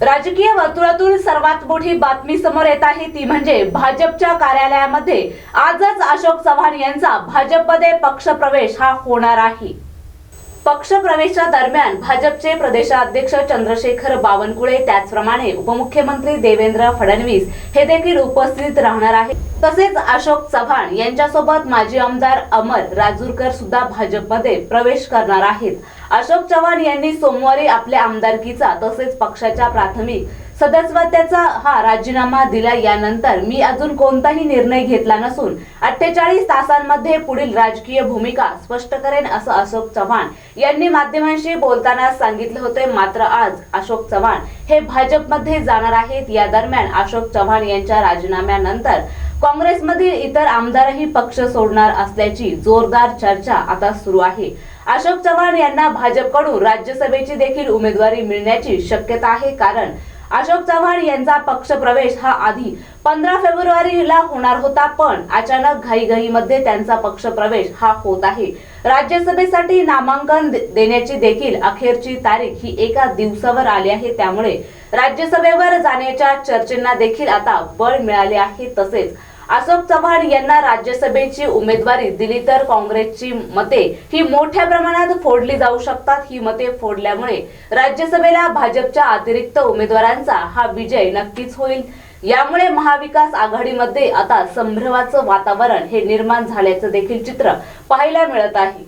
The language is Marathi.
राजकीय वर्तुळातून सर्वात मोठी बातमी समोर येत आहे ती म्हणजे भाजपच्या कार्यालयामध्ये आजच अशोक चव्हाण यांचा भाजपमध्ये पक्षप्रवेश हा होणार आहे. पक्षप्रवेशा दरम्यान भाजपचे प्रदेशाध्यक्ष चंद्रशेखर बावनकुळे त्याचप्रमाणे उपमुख्यमंत्री देवेंद्र फडणवीस हे देखील उपस्थित राहणार आहेत. तसेच अशोक चव्हाण यांच्यासोबत माजी आमदार अमर राजूरकर सुद्धा भाजपमध्ये प्रवेश करणार आहेत. अशोक चव्हाण यांनी सोमवारी आपल्या आमदारकीचा तसेच पक्षाच्या प्राथमिक सदस्यत्वाचा हा राजीनामा दिला यानंतर मी अजून कोणताही निर्णय घेतला नसून अठ्ठेचाळीस तासांमध्ये पुढील राजकीय भूमिका स्पष्ट करेन असं अशोक चव्हाण यांनी माध्यमांशी बोलताना सांगितले होते. मात्र आज अशोक चव्हाण हे भाजपमध्ये जाणार आहेत. या दरम्यान अशोक चव्हाण यांच्या राजीनाम्यानंतर काँग्रेसमधील इतर आमदारही पक्ष सोडणार असल्याची जोरदार चर्चा आता सुरू आहे. अशोक चव्हाण यांना भाजपकडून राज्यसभेची देखील उमेदवारी मिळण्याची शक्यता आहे. कारण अशोक चव्हाण यांचा पक्षप्रवेश हा आधी पंधरा फेब्रुवारीला होणार होता पण अचानक घाईघाईमध्ये त्यांचा पक्षप्रवेश हा होत आहे. राज्यसभेसाठी नामांकन देण्याची देखील अखेरची तारीख ही एका दिवसावर आली आहे त्यामुळे राज्यसभेवर जाण्याच्या चर्चेंना देखील आता बळ मिळाले आहे तसेच अशोक चव्हाण यांना राज्यसभेची उमेदवारी दिली तर काँग्रेसची मते ही मोठ्या प्रमाणात फोडली जाऊ शकतात. ही मते फोडल्यामुळे राज्यसभेला भाजपच्या अतिरिक्त उमेदवारांचा हा विजय नक्कीच होईल. यामुळे महाविकास आघाडीमध्ये आता संभ्रमाचं वातावरण हे निर्माण झाल्याचं देखील चित्र पाहायला मिळत आहे.